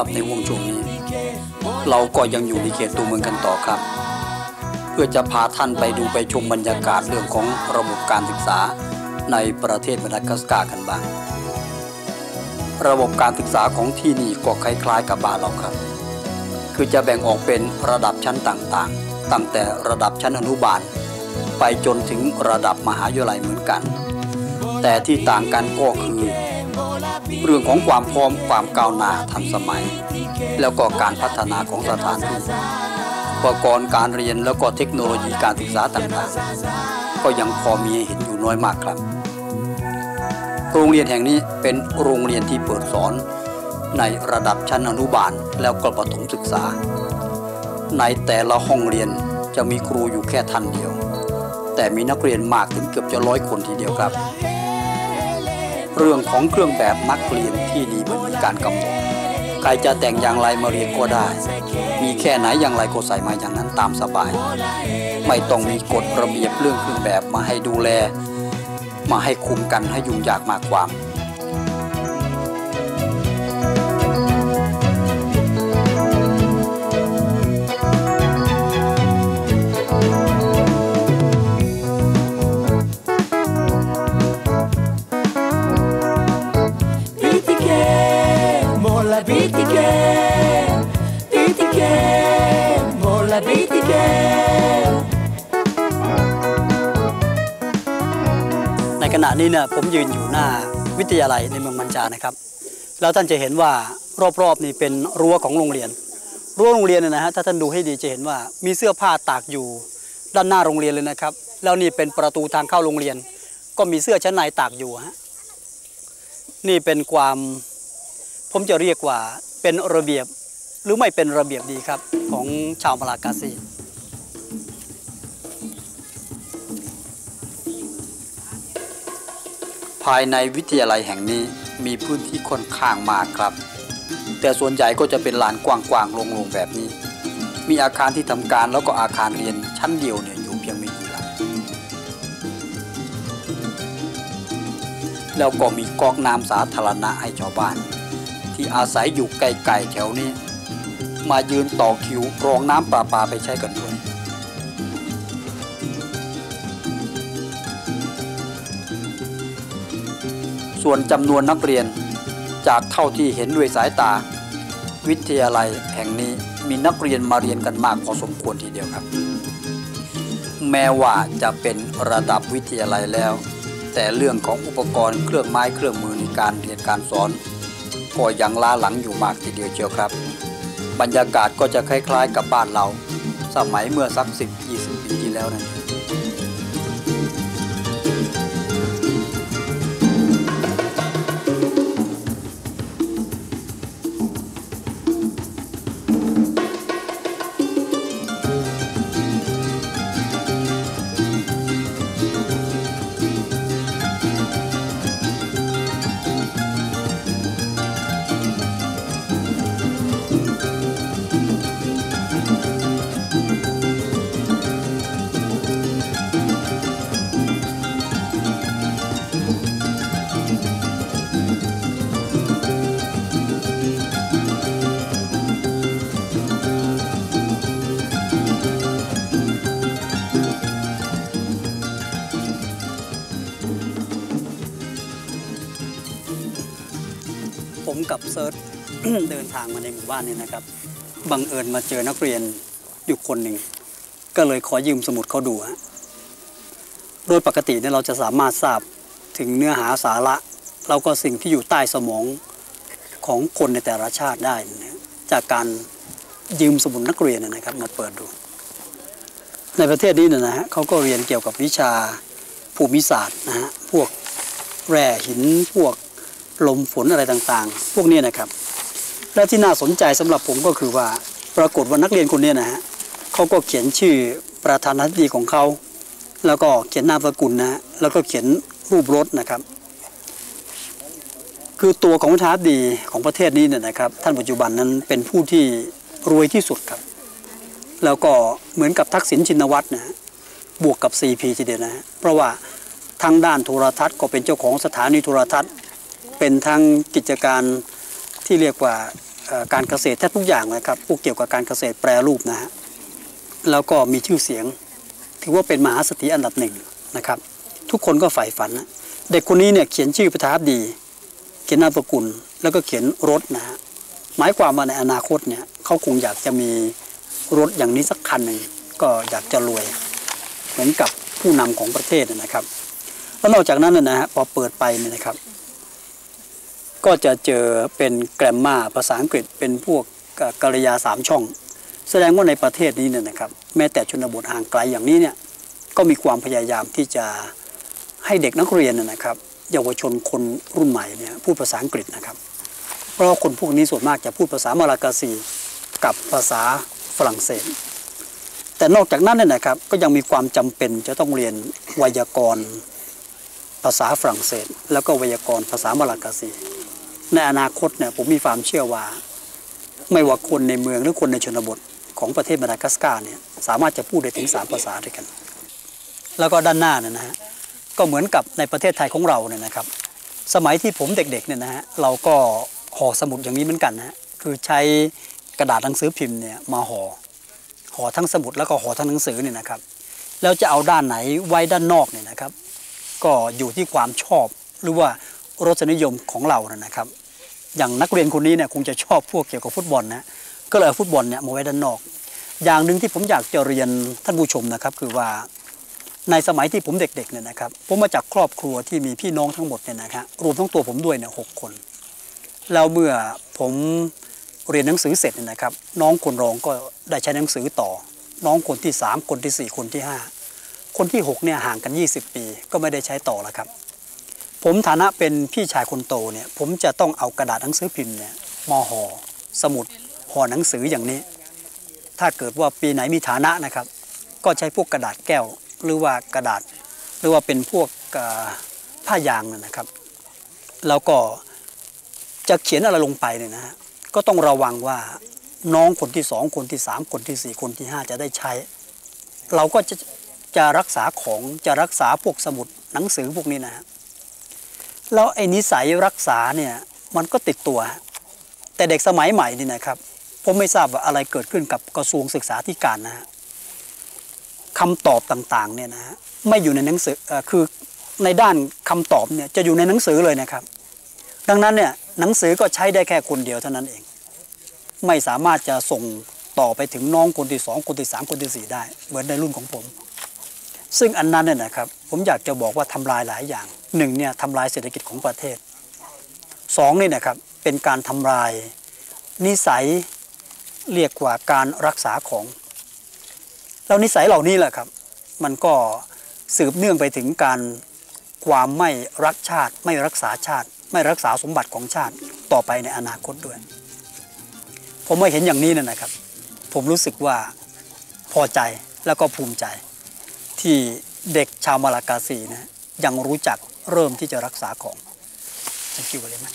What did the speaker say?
รับในวงช่วงนี้ เราก็ยังอยู่ในเขตตัวเมืองกันต่อครับ เพื่อจะพาท่านไปดูไปชมบรรยากาศเรื่องของระบบการศึกษาในประเทศมาดากัสการ์กันบ้าง ระบบการศึกษาของที่นี่ก็คล้ายๆกับบ้านเราครับ คือจะแบ่งออกเป็นระดับชั้นต่างๆ ตั้งแต่ระดับชั้นอนุบาล ไปจนถึงระดับมหาวิทยาลัยเหมือนกัน แต่ที่ต่างกันก็คือ เรื่องของความพร้อมความก้าวหน้าทันสมัย แล้วก็การพัฒนาของสถานที่อุปกรณ์การเรียนแล้วก็เทคโนโลยีการศึกษาต่างๆ ก็ยังพอมีเห็นอยู่น้อยมากครับ โรงเรียนแห่งนี้เป็นโรงเรียนที่เปิดสอนในระดับชั้นอนุบาลแล้วก็ประถมศึกษา ในแต่ละห้องเรียนจะมีครูอยู่แค่ท่านเดียว แต่มีนักเรียนมากถึงเกือบจะร้อยคนทีเดียวครับ เรื่องของเครื่องแบบนักเรียนที่ดีมันมีการกำหนดใครจะแต่งอย่างไรมาเรียนก็ได้ มีแค่ไหนอย่างไรก็ใส่มาอย่างนั้นตามสบาย ไม่ต้องมีกฎระเบียบเรื่องเครื่องแบบมาให้ดูแล มาให้คุมกันให้ยุ่งยากมากความ ณะนี้เนี่ยผมยืนอยู่หน้าวิทยาลัยในเมืองมันจานะครับ แล้วท่านจะเห็นว่ารอบๆนี่เป็นรั้วของโรงเรียน รั้วโรงเรียนเนี่ยนะฮะถ้าท่านดูให้ดีจะเห็นว่ามีเสื้อผ้าตากอยู่ด้านหน้าโรงเรียนเลยนะครับ แล้วนี่เป็นประตูทางเข้าโรงเรียน ก็มีเสื้อชั้นในตากอยู่ฮะนี่เป็นความผมจะเรียกว่าเป็นระเบียบหรือไม่เป็นระเบียบดีครับของชาวมาลากาซีายในวิทยาลัยแห่งนี้มีพื้นที่ค่อนข้างมากครับ แต่ส่วนใหญ่ก็จะเป็นลานกว้างๆโล่งๆแบบนี้ มีอาคารที่ทำการแล้วก็อาคารเรียนชั้นเดียวเนี่ยอยู่เพียงไม่กี่หลังแล้วก็มีกอกน้ำสาธารณะให้ชาวบ้าน ที่อาศัยอยู่ไกลๆแถวนี้ มายืนต่อคิวรองน้ำประปาไปใช้กันด้วย ส่วนจำนวนนักเรียน จากเท่าที่เห็นด้วยสายตา วิทยาลัยแห่งนี้มีนักเรียนมาเรียนกันมากพอสมควรทีเดียวครับ แม้ว่าจะเป็นระดับวิทยาลัยแล้ว แต่เรื่องของอุปกรณ์เครื่องไม้เครื่องมือในการเรียนการสอนก็ยังล้าหลังอยู่มากทีเดียวเชียวครับ บรรยากาศก็จะคล้ายๆกับบ้านเรา สมัยเมื่อสักสิบยี่สิบปีที่แล้วนั่น กับเซิร์ช เดินทางมาในหมู่บ้านนี้นะครับ บังเอิญมาเจอนักเรียนอยู่คนหนึ่ง ก็เลยขอยืมสมุดเขาดูฮะโดยปกติเนี่ยเราจะสามารถทราบถึงเนื้อหาสาระแล้วก็สิ่งที่อยู่ใต้สมองของคนในแต่ละชาติได้นะจากการยืมสมุดนักเรียนนะครับ มาเปิดดู ในประเทศนี้เนยนะฮะเขาก็เรียนเกี่ยวกับวิชาภูมิศาสตร์นะฮะพวกแร่หินพวก ลมฝนอะไรต่างๆ พวกนี้นะครับ และที่น่าสนใจสำหรับผมก็คือว่าปรากฏว่านักเรียนคนนี้นะฮะเขาก็เขียนชื่อประธานาธิบดีของเขาแล้วก็เขียนนามสกุลนะฮะแล้วก็เขียนรูปรถนะครับ คือตัวของประธานาธิบดีของประเทศนี้เนี่ยนะครับ ท่านปัจจุบันนั้นเป็นผู้ที่รวยที่สุดครับ แล้วก็เหมือนกับทักษิณชินวัตรนะฮะบวกกับ CP ทีเดียวนะฮะเพราะว่าทางด้านโทรทัศน์ก็เป็นเจ้าของสถานีโทรทัศน์ เป็นทั้งกิจการที่เรียกว่าการเกษตรแทบทุกอย่างนะครับพวกเกี่ยวกับการเกษตรแปรรูปนะฮะแล้วก็มีชื่อเสียง ถือว่าเป็นมหาเศรษฐีอันดับหนึ่งนะครับ ทุกคนก็ใฝ่ฝันนะเด็กคนนี้เนี่ยเขียนชื่อประธาบดี เขียนนามสกุลแล้วก็เขียนรถนะฮะหมายความว่าในอนาคตเนี่ยเขาคงอยากจะมีรถอย่างนี้สักคันหนึ่งก็อยากจะรวย เหมือนกับผู้นำของประเทศนะครับ แล้วนอกจากนั้นนะฮะพอเปิดไปเนี่ยนะครับ ก็จะเจอเป็นแกรมมาภาษาอังกฤษเป็นพวกกริยาสามช่อง แสดงว่าในประเทศนี้เนี่ยนะครับ แม้แต่ชนบทห่างไกลอย่างนี้เนี่ยก็มีความพยายามที่จะให้เด็กนักเรียนนะครับ เยาวชนคนรุ่นใหม่เนี่ยพูดภาษาอังกฤษนะครับ เพราะคนพวกนี้ส่วนมากจะพูดภาษามาลากาซีกับภาษาฝรั่งเศส แต่นอกจากนั้นเนี่ยนะครับก็ยังมีความจำเป็นจะต้องเรียนไวยากรณ์ภาษาฝรั่งเศส แล้วก็ไวยากรณ์ภาษามาลากาซี ในอนาคตเนี่ยผมมีความเชื่อว่า ไม่ว่าคนในเมืองหรือคนในชนบทของประเทศมาดากัสการ์เนี่ยสามารถจะพูดได้ถึงสามภาษาด้วยกัน แล้วก็ด้านหน้าเนี่ยนะฮะก็เหมือนกับในประเทศไทยของเราเนี่ยนะครับ สมัยที่ผมเด็กๆเนี่ยนะฮะเราก็ห่อสมุดอย่างนี้เหมือนกันนะฮะคือใช้กระดาษหนังสือพิมพ์เนี่ยมาห่อห่อทั้งสมุดแล้วก็ห่อทั้งหนังสือเนี่ยนะครับ แล้วจะเอาด้านไหนไว้ด้านนอกเนี่ยนะครับ ก็อยู่ที่ความชอบหรือว่ารสนิยมของเรานะครับ อย่างนักเรียนคนนี้เนี่ยคงจะชอบพวกเกี่ยวกับฟุตบอลนะก็เลยเอาฟุตบอลเนี่ยมาไว้ด้านนอก อย่างหนึ่งที่ผมอยากจะเรียนท่านผู้ชมนะครับ คือว่าในสมัยที่ผมเด็กๆเนี่ยนะครับผมมาจากครอบครัวที่มีพี่น้องทั้งหมดเนี่ยนะครับรวมทั้งตัวผมด้วยเนี่ยหกคนแล้วเมื่อผมเรียนหนังสือเสร็จเนี่ยนะครับ น้องคนรองก็ได้ใช้หนังสือต่อ น้องคนที่สามคนที่สี่คนที่ห้าคนที่หกเนี่ยห่างกัน 20 ปี ก็ไม่ได้ใช้ต่อแล้วครับ ผมฐานะเป็นพี่ชายคนโตเนี่ย ผมจะต้องเอากระดาษหนังสือพิมพ์เนี่ยมาห่อสมุดห่อหนังสืออย่างนี้ ถ้าเกิดว่าปีไหนมีฐานะนะครับ ก็ใช้พวกกระดาษแก้วหรือว่ากระดาษ หรือว่าเป็นพวกผ้ายางนะครับ แล้วก็จะเขียนอะไรลงไปเนี่ยนะฮะก็ต้องระวังว่าน้องคนที่สองคนที่สามคนที่สี่คนที่ห้าจะได้ใช้ เราก็จะจะรักษาของจะรักษาพวกสมุดหนังสือพวกนี้นะฮะ แล้วไอ้นิสัยรักษาเนี่ยมันก็ติดตัว แต่เด็กสมัยใหม่นี่นะครับผมไม่ทราบว่าอะไรเกิดขึ้นกับกระทรวงศึกษาธิการนะฮะคำตอบต่างๆเนี่ยนะฮะไม่อยู่ในหนังสือเอ่อคือในด้านคำตอบเนี่ยจะอยู่ในหนังสือเลยนะครับ ดังนั้นเนี่ยหนังสือก็ใช้ได้แค่คนเดียวเท่านั้นเอง ไม่สามารถจะส่งต่อไปถึงน้องคนที่สองคนที่สามคนที่สี่ได้ เหมือนในรุ่นของผม ซึ่งอันนั้นเนี่ยนะครับผมอยากจะบอกว่าทำลายหลายอย่างหนึ่งเนี่ยทำลายเศรษฐกิจของประเทศสองนี่นะครับเป็นการทำลายนิสัยเรียกว่าการรักษาของ แล้วนิสัยเหล่านี้แหละครับ มันก็สืบเนื่องไปถึงการความไม่รักชาติ ไม่รักษาชาติ ไม่รักษาสมบัติของชาติต่อไปในอนาคตด้วย ผมมาเห็นอย่างนี้นะนะครับ ผมรู้สึกว่าพอใจแล้วก็ภูมิใจ ที่เด็กชาวมาลากาซีนะยังรู้จักเริ่มที่จะรักษาของจะคิวอะไรไหม